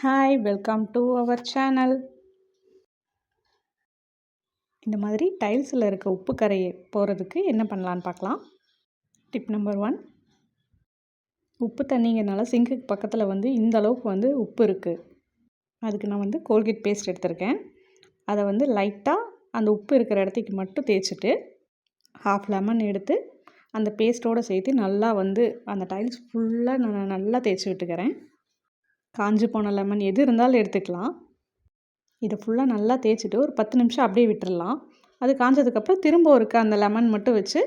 Hi welcome to our channel இந்த மாதிரி டைல்ஸில் இருக்க உப்பு கரையை போகிறதுக்கு என்ன பண்ணலான்னு பார்க்கலாம். டிப் நம்பர் ஒன் உப்பு தண்ணிங்கிறனால சிங்குக்கு பக்கத்தில் வந்து இந்த அளவுக்கு வந்து உப்பு இருக்குது அதுக்கு நான் வந்து கோல்கேட் பேஸ்ட் எடுத்திருக்கேன். அதை வந்து லைட்டாக அந்த உப்பு இருக்கிற இடத்துக்கு மட்டும் தேய்ச்சிட்டு ஹாஃப் லெமன் எடுத்து அந்த பேஸ்ட்டோடு சேர்த்து நல்லா வந்து அந்த டைல்ஸ் ஃபுல்லாக நான் நல்லா தேய்ச்சி விட்டுக்கிறேன். காஞ்சி போன லெமன் எது இருந்தாலும் எடுத்துக்கலாம். இதை ஃபுல்லாக நல்லா தேய்ச்சிட்டு ஒரு பத்து நிமிஷம் அப்படியே விட்டுடலாம் அது காஞ்சதுக்கப்புறம் திரும்ப ஒருக்க அந்த லெமன் மட்டும் வச்சு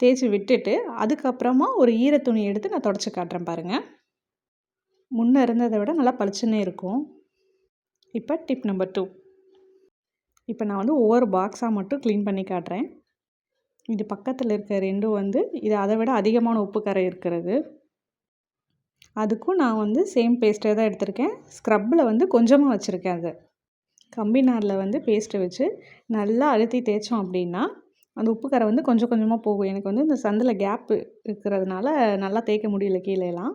தேய்ச்சி விட்டுட்டு அதுக்கப்புறமா ஒரு ஈர துணி எடுத்து நான் தொடச்சி காட்டுறேன் பாருங்கள் முன்னே இருந்ததை விட நல்லா பளிச்சுன்னே இருக்கும். இப்போ டிப் நம்பர் டூ இப்போ நான் வந்து ஒவ்வொரு பாக்ஸாக மட்டும் க்ளீன் பண்ணி காட்டுறேன். இது பக்கத்தில் இருக்க ரெண்டும் வந்து இது அதை விட அதிகமான உப்பு கரை இருக்கிறது. அதுக்கும் நான் வந்து சேம் பேஸ்ட்டே தான் எடுத்திருக்கேன். ஸ்க்ரப்பில் வந்து கொஞ்சமாக வச்சுருக்கேன் அதை. கம்பி நாரில் வந்து பேஸ்ட்டை வச்சு நல்லா அழுத்தி தேய்ச்சோம் அப்படின்னா அந்த உப்பு கரை வந்து கொஞ்சம் கொஞ்சமாக போகும். எனக்கு வந்து இந்த சந்தில் கேப்பு இருக்கிறதுனால நல்லா தேய்க்க முடியல கீழேலாம்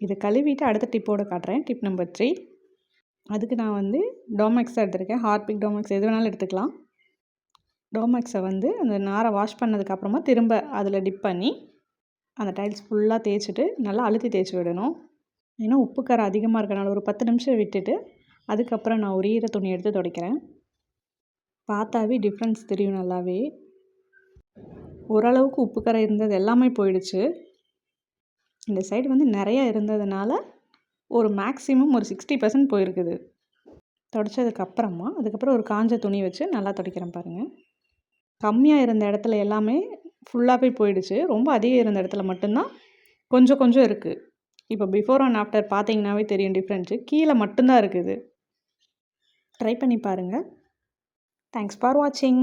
இதை கழுவிட்டு அடுத்த டிப்போடு காட்டுறேன். டிப் நம்பர் த்ரீ அதுக்கு நான் வந்து டோமேக்ஸ் தான் எடுத்திருக்கேன். ஹார்பிக் டோமேக்ஸ் எது வேணாலும் எடுத்துக்கலாம். டோமேக்ஸை வந்து அந்த நாரை வாஷ் பண்ணதுக்கப்புறமா திரும்ப அதில் டிப் பண்ணி அந்த டைல்ஸ் ஃபுல்லாக தேய்ச்சிட்டு நல்லா அழுத்தி தேய்ச்சி விடணும். ஏன்னா உப்பு கரை அதிகமாக இருக்கனால ஒரு பத்து நிமிஷம் விட்டுட்டு அதுக்கப்புறம் நான் ஒரு ஈர துணி எடுத்து துடைக்கிறேன். பார்த்தாவே டிஃப்ரென்ஸ் தெரியும் நல்லாவே. ஓரளவுக்கு உப்பு கரை இருந்தது எல்லாமே போயிடுச்சு. இந்த சைடு வந்து நிறையா இருந்ததுனால ஒரு மேக்ஸிமம் ஒரு சிக்ஸ்டி பர்சன்ட் போயிருக்குது. தொடச்சதுக்கப்புறமா அதுக்கப்புறம் ஒரு காஞ்ச துணி வச்சு நல்லா துடைக்கிறேன் பாருங்கள் கம்மியாக இருந்த இடத்துல எல்லாமே ஃபுல்லாகவே போயிடுச்சு. ரொம்ப அதிகம் இருந்த இடத்துல மட்டும்தான் கொஞ்சம் கொஞ்சம் இருக்குது இப்போ பிஃபோர் அண்ட் ஆஃப்டர் பார்த்தீங்கன்னாவே தெரியும் டிஃப்ரென்ஸு கீழே மட்டும்தான் இருக்குது. ட்ரை பண்ணி பாருங்கள் தேங்க்ஸ் ஃபார் வாட்சிங்